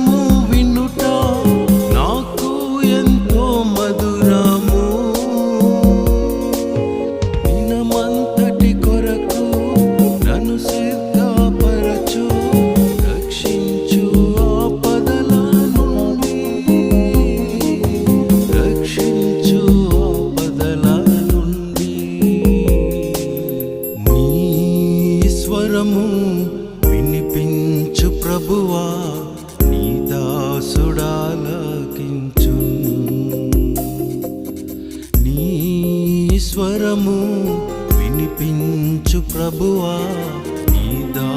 స్వరము వినుట నాకు ఎంతో మధురము. దినమంతటి కొరకు నన్ను సిద్ధపరచు రక్షించు ఆపదల నుండి. రక్షించు ఆపదల నుండి. నీ స్వరము వినిపించు ప్రభువా. స్వరము వినిపించు ప్రభువా ఈదా